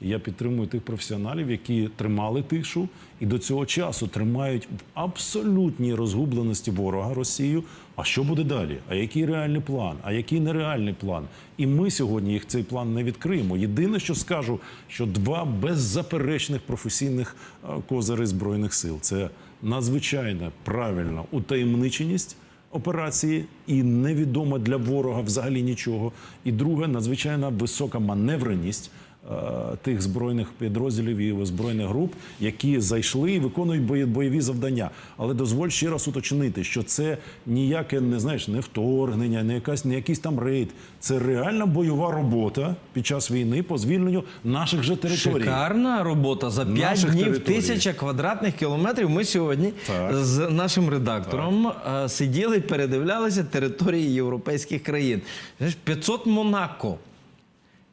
Я підтримую тих професіоналів, які тримали тишу і до цього часу тримають в абсолютній розгубленості ворога Росію. А що буде далі? А який реальний план? А який нереальний план? І ми сьогодні їх цей план не відкриємо. Єдине, що скажу, що два беззаперечних професійних е, козири збройних сил це надзвичайна правильна утаємниченість операції і невідомо для ворога взагалі нічого. І друге, надзвичайна висока маневреність тих збройних підрозділів і збройних груп, які зайшли і виконують бойові завдання. Але дозволь ще раз уточнити, що це ніяке не знаєш, не вторгнення, не якась не якийсь там рейд. Це реальна бойова робота під час війни по звільненню наших же територій. Шикарна робота за 5 Наших днів територій. тисяча квадратних кілометрів. Ми сьогодні Так. з нашим редактором е, сиділи передивлялися території європейських країн. Знаєш, 500 Монако.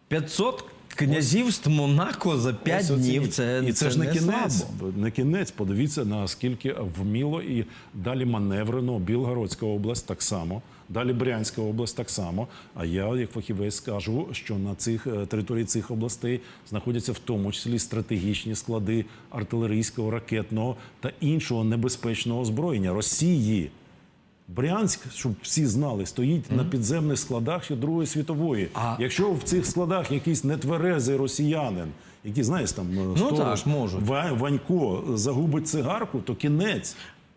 500 князівств Монако за 5 Ось днів. оцініть. Це, і це, ж не не кінець. слабо. Не кінець. Подивіться наскільки вміло і далі маневрено. Білгородська область так само. Далі Брянська область так само. А я, як фахівець, скажу, що на цих е, території цих областей знаходяться в тому числі стратегічні склади артилерійського, ракетного та іншого небезпечного озброєння Росії. Брянськ, щоб всі знали, стоїть на підземних складах ще Другої світової. А- Якщо в цих складах якийсь нетверезий росіянин, який знаєш там ну так, можуть. Ванько загубить цигарку, то кінець.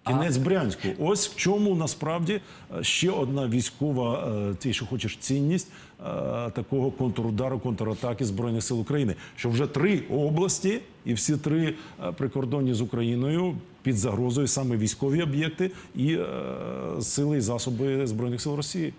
Кінець Брянську. Ось в чому насправді е, ще одна військова, ти що хочеш, цінність е, такого контрудару, контратаки Збройних сил України. Що вже три області і всі три е, прикордонні з Україною під загрозою саме військові об'єкти і е, сили і засоби Збройних сил Росії.